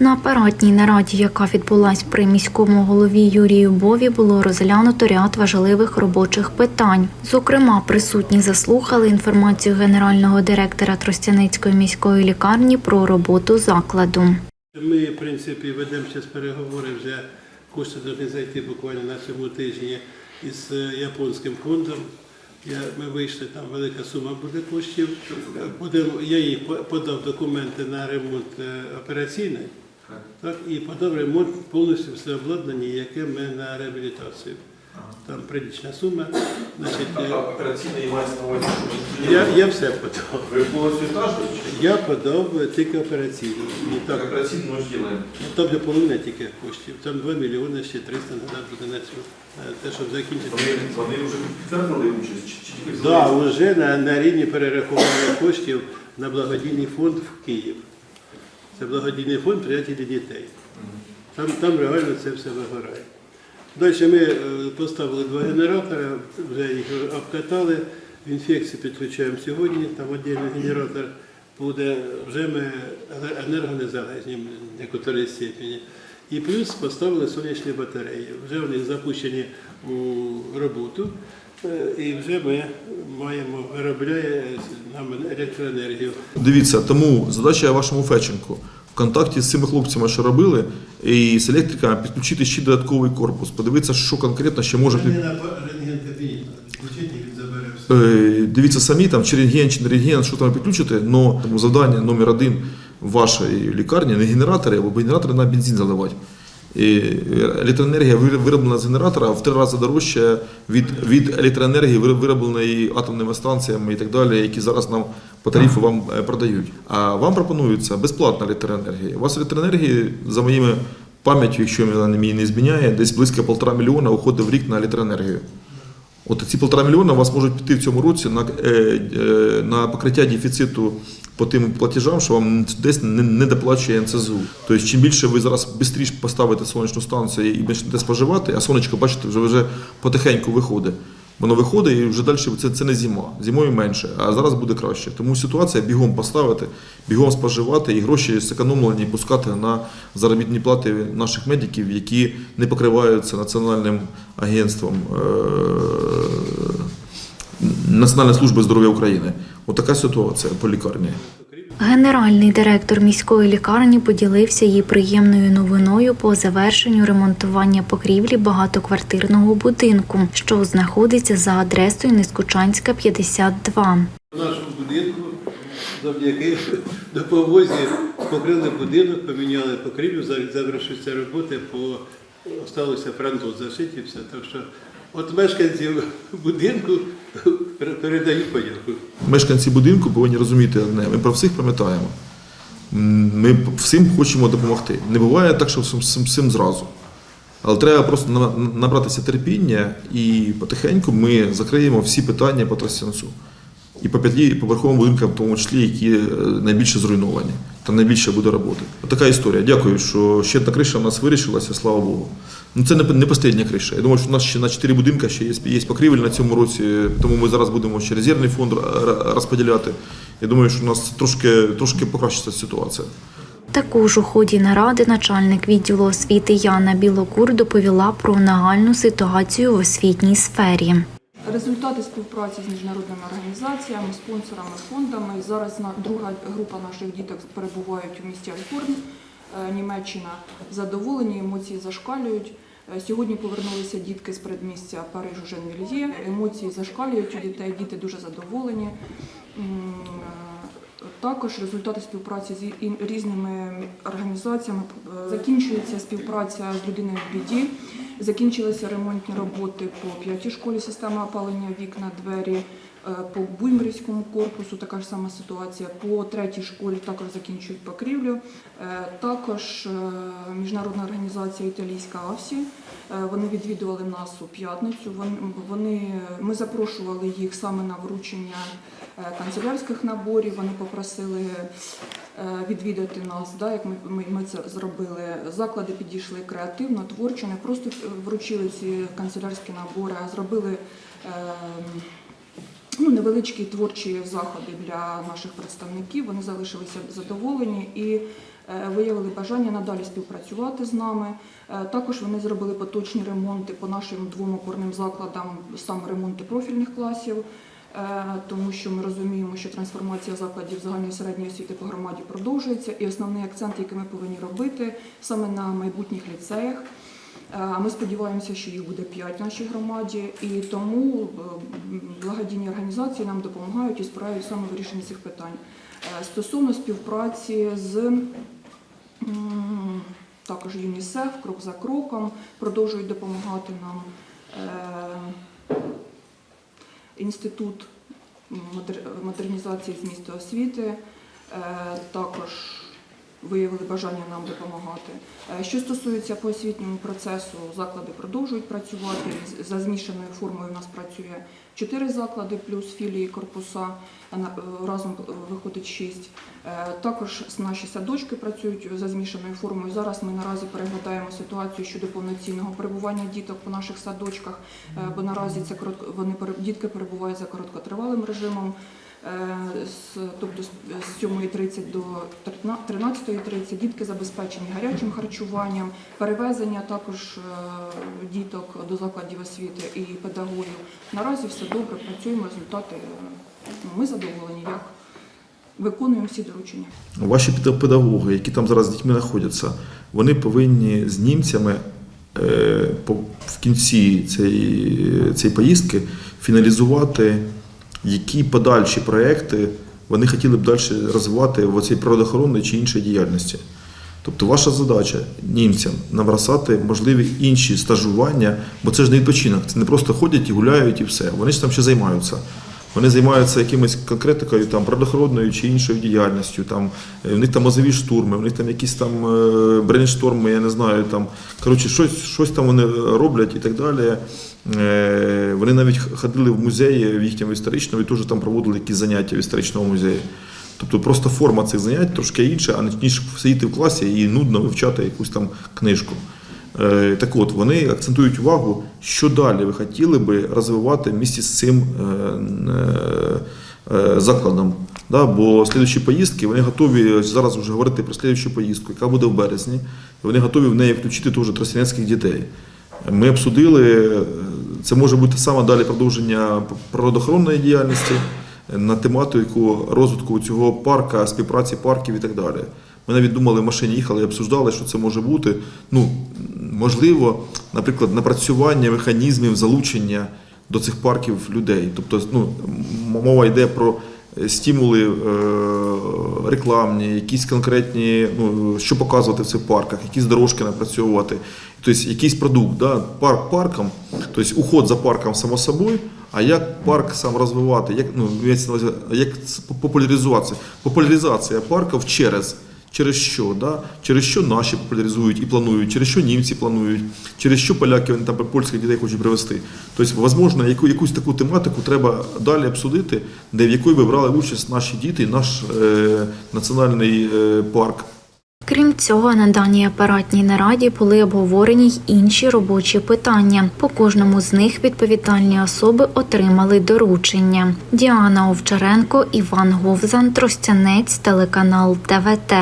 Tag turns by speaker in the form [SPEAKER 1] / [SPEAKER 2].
[SPEAKER 1] На апаратній нараді, яка відбулась при міському голові Юрію Бові, було розглянуто ряд важливих робочих питань. Зокрема, присутні заслухали інформацію генерального директора Тростяницької міської лікарні про роботу закладу.
[SPEAKER 2] Ми, в принципі, ведемо зараз переговори вже кошти повинні зайти буквально на цьому тижні із е, японським фондом. Я, ми вийшли, там велика сума буде коштів. Будемо, я їй подав документи на ремонт е, операційний, так, і подав ремонт повністю все обладнання, яке ми на реабілітацію. Там прилічна сума. Значить, е,
[SPEAKER 3] Операційний мається на увазі.
[SPEAKER 2] я, я все подав.
[SPEAKER 3] Ви повністю етажу?
[SPEAKER 2] Я подав е, тільки операційний. І
[SPEAKER 3] Так,
[SPEAKER 2] так,
[SPEAKER 3] операційну ми ж ділаємо.
[SPEAKER 2] Ну, Там для половини тільки коштів. Там 2 мільйони ще 300 треба буде на цю. е, Те, щоб закінчити.
[SPEAKER 3] Вони, вони вже підтвердили участь? Чи, чи тільки
[SPEAKER 2] Да, вже на, на рівні перерахування коштів на благодійний фонд в Київ. Це благодійний фонд приятелі дітей. Там, там реально це все вигорає. Далі ми е, поставили два генератори, вже їх обкатали. В інфекції підключаємо сьогодні, там віддільний генератор буде, вже ми енергонезалежні в некоторій степені. І плюс поставили сонячні батареї. Вже вони запущені у роботу, і вже ми маємо, виробляє нам електроенергію.
[SPEAKER 4] Дивіться, тому задача вашому Феченку в контакті з цими хлопцями, що робили, і з електриками підключити ще додатковий корпус, подивитися, що конкретно ще може. Е, Дивіться самі там чи рентген, чи не рентген, що там підключити, але тому завдання номер один вашої лікарні не генератори, або генератори на бензин заливати. І електроенергія вироблена з генератора в три рази дорожча від, від електроенергії, виробленої атомними станціями і так далі, які зараз нам по тарифу вам е, продають. А вам пропонується безплатна електроенергія. У вас електроенергії, за моїми пам'яттю, якщо мене мені не зміняє, десь близько полтора мільйона уходить в рік на електроенергію. От ці полтора мільйона у вас можуть піти в цьому році на, е, е, на покриття дефіциту по тим платежам, що вам десь не, доплачує НЦЗУ. Тобто, чим більше ви зараз швидше поставите сонячну станцію і почнете споживати, а сонечко, бачите, вже, вже потихеньку виходить. Воно виходить і вже далі це, це не зима. Зимою менше, а зараз буде краще. Тому ситуація бігом поставити, бігом споживати і гроші зекономлені пускати на заробітні плати наших медиків, які не покриваються національним агентством е, Національної служби здоров'я України. Отака ситуація по лікарні.
[SPEAKER 1] Генеральний директор міської лікарні поділився її приємною новиною по завершенню ремонтування покрівлі багатоквартирного будинку, що знаходиться за адресою Нескучанська, 52.
[SPEAKER 2] В нашому будинку завдяки допомозі покрили будинок, поміняли покрівлю, за- завершуються роботи, по осталося фронтон зашиті все. Так що от мешканців будинку передаю подяку.
[SPEAKER 4] Мешканці будинку повинні розуміти одне. Ми про всіх пам'ятаємо. Ми всім хочемо допомогти. Не буває так, що всім, зразу. Але треба просто набратися терпіння і потихеньку ми закриємо всі питання по трасянцю. І по п'яті поверховим будинкам, в тому числі, які е, найбільше зруйновані. Там найбільше буде роботи. Така історія. Дякую, що ще одна криша в нас вирішилася, слава Богу. Ну це не, остання криша. Я думаю, що у нас ще на 4 будинки ще є, є покрівель на цьому році, тому ми зараз будемо ще резервний фонд розподіляти. Я думаю, що у нас трошки, трошки покращиться ситуація.
[SPEAKER 1] Також у ході наради начальник відділу освіти Яна Білокур доповіла про нагальну ситуацію в освітній сфері.
[SPEAKER 5] Результати співпраці з міжнародними організаціями, спонсорами, фондами. Зараз друга група наших діток перебувають у місті Альфорн, е, Німеччина. Задоволені, емоції зашкалюють. Е, Сьогодні повернулися дітки з передмістя Парижу Женвільє. Емоції зашкалюють у дітей, діти дуже задоволені. Е, Також результати співпраці з різними організаціями закінчується співпраця з людиною в біді. Закінчилися ремонтні роботи по п'ятій школі система опалення вікна, двері. Е, По Буймрівському корпусу така ж сама ситуація. По третій школі також закінчують покрівлю. Е, Також е, міжнародна організація італійська АФСІ. е, Вони відвідували нас у п'ятницю. Вони, ми запрошували їх саме на вручення канцелярських наборів. Вони попросили відвідати нас, да, як ми, ми, це зробили. Заклади підійшли креативно, творчо, не просто вручили ці канцелярські набори, а зробили. Е, ну, невеличкі творчі заходи для наших представників. Вони залишилися задоволені і е, виявили бажання надалі співпрацювати з нами. Е, Також вони зробили поточні ремонти по нашим двом опорним закладам, саме ремонти профільних класів. Е, тому що ми розуміємо, що трансформація закладів загальної середньої освіти по громаді продовжується, і основний акцент, який ми повинні робити саме на майбутніх ліцеях. Е, ми сподіваємося, що їх буде 5 в нашій громаді, і тому е, благодійні організації нам допомагають і сприяють саме вирішенні цих питань. Е, Стосовно співпраці з також ЮНІСЕФ, крок за кроком, продовжують допомагати нам. Інститут модер- модернізації змісту освіти е, також виявили бажання нам допомагати. Е, Що стосується по освітньому процесу, заклади продовжують працювати. За змішаною формою у нас працює чотири заклади, плюс філії корпуса, е, разом е, виходить шість. Також наші садочки працюють за змішаною формою. Зараз ми наразі переглядаємо ситуацію щодо повноцінного перебування діток по наших садочках, бо наразі це коротко, вони дітки перебувають за короткотривалим режимом. Е, тобто з з 7.30 до 13.30 дітки забезпечені гарячим харчуванням, перевезення також е, діток до закладів освіти і педагогів. Наразі все добре, працюємо, результати е, ми задоволені, як виконуємо всі доручення.
[SPEAKER 4] Ваші педагоги, які там зараз з дітьми знаходяться, вони повинні з німцями в кінці цієї, цієї поїздки фіналізувати, які подальші проекти вони хотіли б далі розвивати в цій природоохоронній чи іншій діяльності. Тобто ваша задача німцям набросати можливі інші стажування, бо це ж не відпочинок, це не просто ходять і гуляють і все. Вони ж там ще займаються. Вони займаються якимось конкретикою, там природоохоронною чи іншою діяльністю. Там е, в них там мозові штурми, в них там якісь там е, брейншторми, я не знаю. Там коротше, щось, щось там вони роблять і так далі. Е, Вони навіть ходили в музеї в їхньому історичному і теж там проводили якісь заняття в історичному музеї. Тобто просто форма цих занять трошки інша, а не ніж сидіти в класі і нудно вивчати якусь там книжку. Е, Так от, вони акцентують увагу, що далі ви хотіли би розвивати в місті з цим е, е, е, закладом. Да, бо слідчі поїздки вони готові зараз вже говорити про слідчу поїздку, яка буде в березні. І вони готові в неї включити теж тростянецьких дітей. Ми обсудили, це може бути саме далі продовження природоохоронної діяльності на тематику розвитку цього парка, співпраці парків і так далі. Ми навіть думали, в машині їхали і обсуждали, що це може бути. Ну, можливо, наприклад, напрацювання механізмів залучення до цих парків людей. Тобто, ну, мова йде про е, стимули е, рекламні, якісь конкретні, ну, що показувати в цих парках, якісь дорожки напрацьовувати. Тобто якийсь продукт, да, парк парком, тобто уход за парком само собою, а як парк сам розвивати, як, ну, як це популяризуватися. Популяризація парків через. Через що, да? через що наші популяризують і планують, через що німці планують, через що поляки вони там польських дітей хочуть привезти. Тобто, можливо, яку, якусь таку тематику треба далі обсудити, де в якої би брали участь наші діти, наш е, національний е, парк.
[SPEAKER 1] Крім цього, на даній апаратній нараді були обговорені й інші робочі питання. По кожному з них відповідальні особи отримали доручення. Діана Овчаренко, Іван Говзан, Тростянець, телеканал ТВТ.